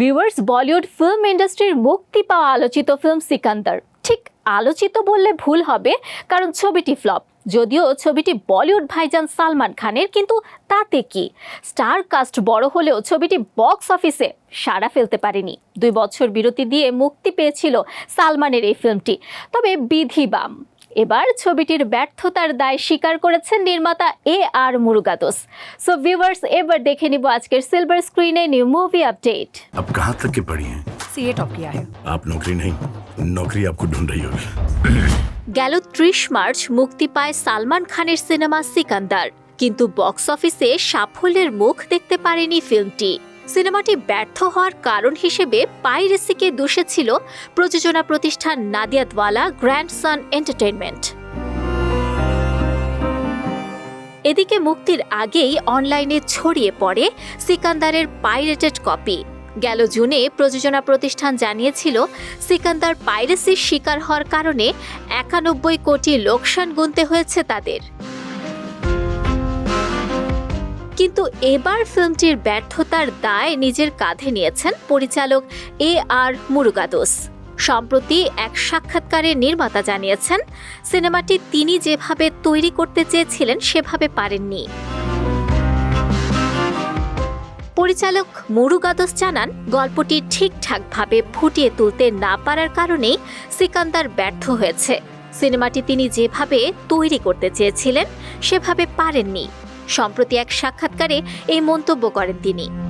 Viewers, Bollywood film ইন্ডাস্ট্রির মুক্তি পাওয়া আলোচিত ফিল্ম সিকান্দার। ঠিক আলোচিত বললে ভুল হবে, কারণ ছবিটি ফ্লপ। যদিও ছবিটি বলিউড ভাইজান সালমান খানের, কিন্তু তাতে কি? স্টার কাস্ট বড় হলেও ছবিটি বক্স অফিসে সাড়া ফেলতে পারেনি। দুই বছর বিরতি দিয়ে মুক্তি পেয়েছিল সালমানের এই ফিল্মটি। তবে বিধি বাম। এবার ছবিটির ব্যর্থতার দায় স্বীকার করেছেন নির্মাতা এ আর মুরুগাদোস সো ভিউয়ার্স এবার দেখে নিব আজকের সিলভার স্ক্রিনে নিউ মুভি আপডেট अब कहाँ तक के पढ़ी हैं सीए टॉप किया है आप नौकरी नहीं नौकरी आपको ढूंढ रही होगी গেল ত্রিশ মার্চ মুক্তি পায় সালমান খানের সিনেমা সিকান্দার কিন্তু বক্স অফিসে সাফল্যের মুখ দেখতে পারেনি ফিল্মটি সিনেমাটি ব্যর্থ হওয়ার কারণ হিসেবে পাইরেসিকে দোষেছিল প্রযোজনা প্রতিষ্ঠান নাদিয়াতওয়ালা গ্র্যান্ডসন এন্টারটেনমেন্ট এদিকে মুক্তির আগেই অনলাইনে ছড়িয়ে পড়ে সিকান্দারের পাইরেটেড কপি। গেল জুনে প্রযোজনা প্রতিষ্ঠান জানিয়েছিল, সিকান্দার পাইরেসির শিকার হওয়ার কারণে একানব্বই কোটি লোকসান গুনতে হয়েছে তাদের। কিন্তু এবার ফিল্মটির ব্যর্থতার দায় নিজের কাঁধে নিয়েছেন পরিচালক এ আর মুরুগাদোস। সম্প্রতি এক সাক্ষাৎকারে নির্মাতা জানিয়েছেন, সিনেমাটি তিনি যেভাবে তৈরি করতে চেয়েছিলেন সেভাবে পারেননি। পরিচালক মুরুগাদস জানান, গল্পটি ঠিকঠাকভাবে ফুটিয়ে তুলতে না পারার কারণেই সিকান্দার ব্যর্থ হয়েছে। সিনেমাটি তিনি যেভাবে তৈরি করতে চেয়েছিলেন, সেভাবে পারেননি। সম্প্রতি এক সাক্ষাৎকারে এই মন্তব্য করেন তিনি।